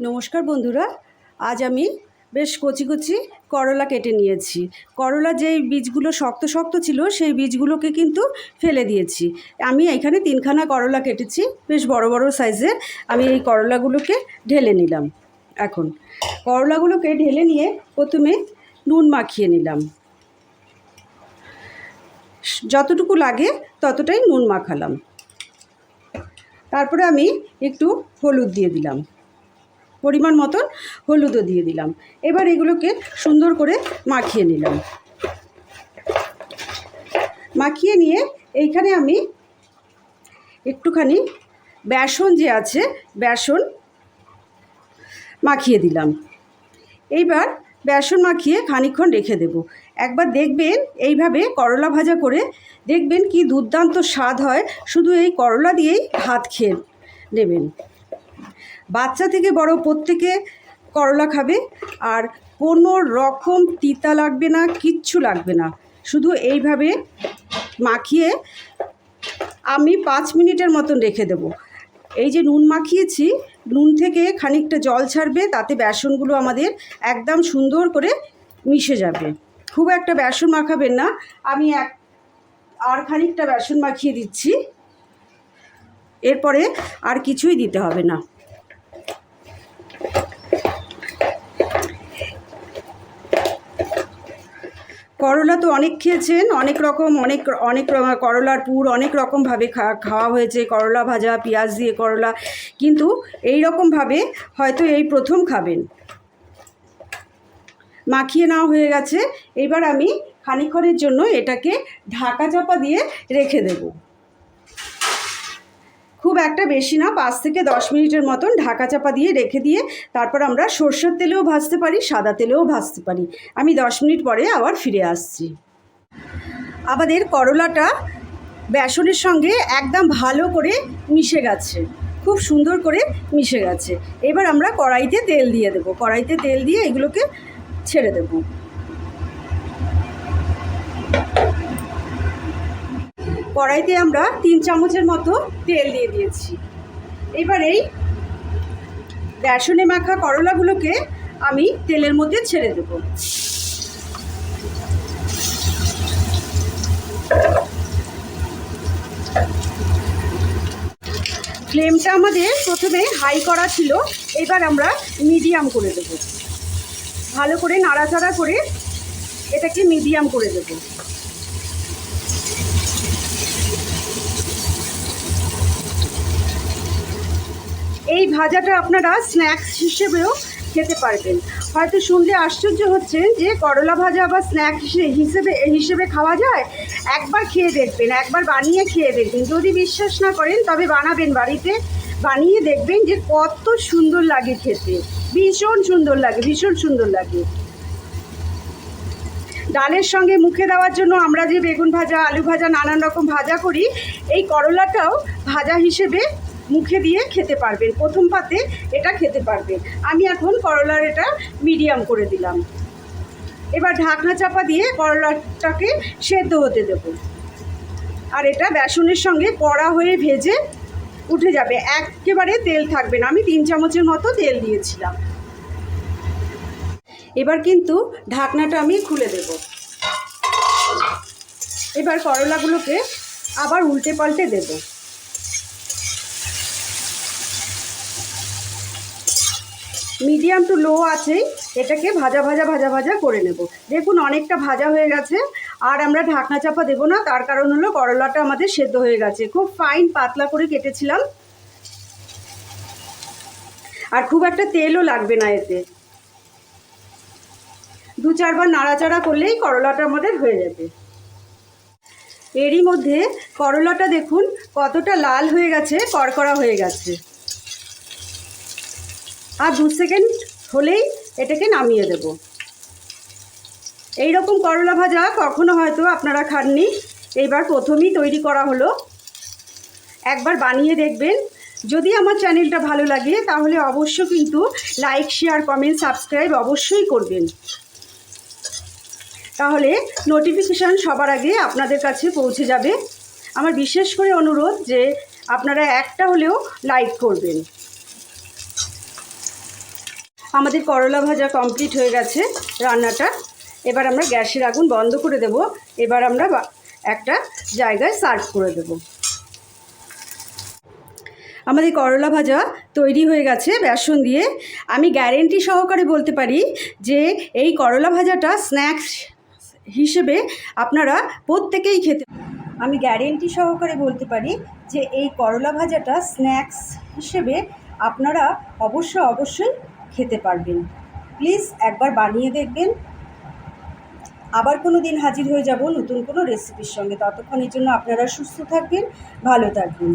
নমস্কার বন্ধুরা, আজ আমি বেশ কচি কচি করলা কেটে নিয়েছি। করলা যেই বীজগুলো শক্ত শক্ত ছিল, সেই বীজগুলোকে কিন্তু ফেলে দিয়েছি। আমি এখানে তিনখানা করলা কেটেছি, বেশ বড় বড় সাইজের। আমি এই করলাগুলোকে ঢেলে নিলাম। এখন করলাগুলোকে ঢেলে নিয়ে প্রথমে নুন মাখিয়ে নিলাম। যতটুকু লাগে ততটাই নুন মাখালাম। তারপরে আমি একটু হলুদ দিয়ে দিলাম। পরিমাণ মতন হলুদও দিয়ে দিলাম। এবার এগুলোকে সুন্দর করে মাখিয়ে নিলাম। মাখিয়ে নিয়ে এইখানে আমি একটুখানি বেসন যে আছে, বেসন মাখিয়ে দিলাম। এইবার বেসন মাখিয়ে খানিকক্ষণ রেখে দেব। একবার দেখবেন এইভাবে করলা ভাজা করে দেখবেন কি দুর্দান্ত স্বাদ হয়। শুধু এই করলা দিয়েই ভাত খেয়ে নেবেন। বাচ্চা থেকে বড় প্রত্যেকে করলা খাবে, আর কোনো রকম তিতা লাগবে না, কিচ্ছু লাগবে না। শুধু এইভাবে মাখিয়ে আমি পাঁচ মিনিটের মতন রেখে দেব। এই যে নুন মাখিয়েছি, নুন থেকে খানিকটা জল ছাড়বে, তাতে বেসনগুলো আমাদের একদম সুন্দর করে মিশে যাবে। খুব একটা বেসন মাখাবেন না, আমি এক, আর খানিকটা বেসন মাখিয়ে দিচ্ছি। এরপরে আর কিছুই দিতে হবে না। করলা তো অনেক খেয়েছেন, অনেক রকম, অনেক অনেক করলার পুর অনেক রকমভাবে খাওয়া হয়েছে, করলা ভাজা, পেঁয়াজ দিয়ে করলা, কিন্তু এই রকমভাবে হয়তো এই প্রথম খাবেন। মাখিয়ে নেওয়া হয়ে গেছে, এবার আমি খানিক্ষণের জন্য এটাকে ঢাকা চাপা দিয়ে রেখে দেবো। খুব একটা বেশি না, পাঁচ থেকে দশ মিনিটের মতন ঢাকা চাপা দিয়ে রেখে দিয়ে তারপর আমরা সর্ষের তেলেও ভাজতে পারি, সাদা তেলেও ভাজতে পারি। আমি দশ মিনিট পরে আবার ফিরে আসছি। আমাদের করলাটা বেসনের সঙ্গে একদম ভালো করে মিশে গেছে, খুব সুন্দর করে মিশে গেছে। এবার আমরা কড়াইতে তেল দিয়ে দেবো, কড়াইতে তেল দিয়ে এগুলোকে ছেড়ে দেবো। কড়াইতে আমরা তিন চামচের মতো তেল দিয়ে দিয়েছি। এবার এই বেসনে মাখা করলাগুলোকে আমি তেলের মধ্যে ছেড়ে দেব। ফ্লেমটা আমাদের প্রথমে হাই করা ছিল, এবার আমরা মিডিয়াম করে দেব। ভালো করে নাড়াচাড়া করে এটাকে মিডিয়াম করে দেবো। এই ভাজাটা আপনারা স্ন্যাক্স হিসেবেও খেতে পারবেন। হয়তো শুনলে আশ্চর্য হচ্ছেন যে করলা ভাজা বা স্ন্যাক হিসেবে হিসেবে খাওয়া যায়, একবার খেয়ে দেখবেন, একবার বানিয়ে খেয়ে দেখবেন। যদি বিশ্বাস না করেন, তবে বানাবেন বাড়িতে। বানিয়ে দেখবেন যে কত সুন্দর লাগে খেতে। ভীষণ সুন্দর লাগে, ভীষণ সুন্দর লাগে। ডালের সঙ্গে মুখে দেওয়ার জন্য আমরা যে বেগুন ভাজা, আলু ভাজা, নানান রকম ভাজা করি, এই করলাটাও ভাজা হিসেবে মুখে দিয়ে খেতে পারবেন। প্রথম পাতে এটা খেতে পারবেন। আমি এখন করলার এটা মিডিয়াম করে দিলাম। এবার ঢাকনা চাপা দিয়ে করলাটাকে সেদ্ধ হতে দেব। আর এটা বেসনের সঙ্গে কড়া হয়ে ভেজে উঠে যাবে। একেবারে তেল থাকবে না। আমি তিন চামচের মতো তেল দিয়েছিলাম। এবার কিন্তু ঢাকনাটা আমি খুলে দেব। এবার করলাগুলোকে আবার উল্টে পাল্টে দেব। মিডিয়াম টু লো আছেই, এটাকে ভাজা ভাজা ভাজা ভাজা করে নেব। দেখুন অনেকটা ভাজা হয়ে গেছে, আর আমরা ঢাকনা চাপা দেবো না, তার কারণ হলো করলাটা আমাদের সেদ্ধ হয়ে গেছে। খুব ফাইন পাতলা করে কেটেছিলাম। আর খুব একটা তেলও লাগবে না এতে। দু চারবার নাড়াচাড়া করলেই করলাটা আমাদের হয়ে যাবে। এরই মধ্যে করলাটা দেখুন কতটা লাল হয়ে গেছে, কড়কড়া হয়ে গেছে। আর দু সেকেন্ড হলেই এটাকে নামিয়ে দেব। এই রকম করলা ভাজা কখনো হয়তো আপনারা খাননি। এইবার প্রথমেই তৈরি করা হলো। একবার বানিয়ে দেখবেন। যদি আমার চ্যানেলটা ভালো লাগে তাহলে অবশ্য কিন্তু লাইক, শেয়ার, কমেন্ট, সাবস্ক্রাইব অবশ্যই করবেন। তাহলে নোটিফিকেশান সবার আগে আপনাদের কাছে পৌঁছে যাবে। আমার বিশেষ করে অনুরোধ যে আপনারা একটা হলেও লাইক করবেন। আমাদের করলা ভাজা কমপ্লিট হয়ে গেছে রান্নাটা। এবার আমরা গ্যাসের আগুন বন্ধ করে দেব। এবার আমরা একটা জায়গায় সার্ভ করে দেব। আমাদের করলা ভাজা তৈরি হয়ে গেছে বেসন দিয়ে। আমি গ্যারেন্টি সহকারে বলতে পারি যে এই করলা ভাজাটা স্ন্যাক্স হিসেবে আপনারা প্রত্যেকেই খেতে আমি গ্যারেন্টি সহকারে বলতে পারি যে এই করলা ভাজাটা স্ন্যাক্স হিসেবে আপনারা অবশ্য অবশ্যই খেতে পারবেন। প্লিজ একবার বানিয়ে দেখবেন। আবার কোনো দিন হাজির হয়ে যাব নতুন কোনো রেসিপির সঙ্গে। ততক্ষণের জন্য আপনারা সুস্থ থাকবেন, ভালো থাকবেন।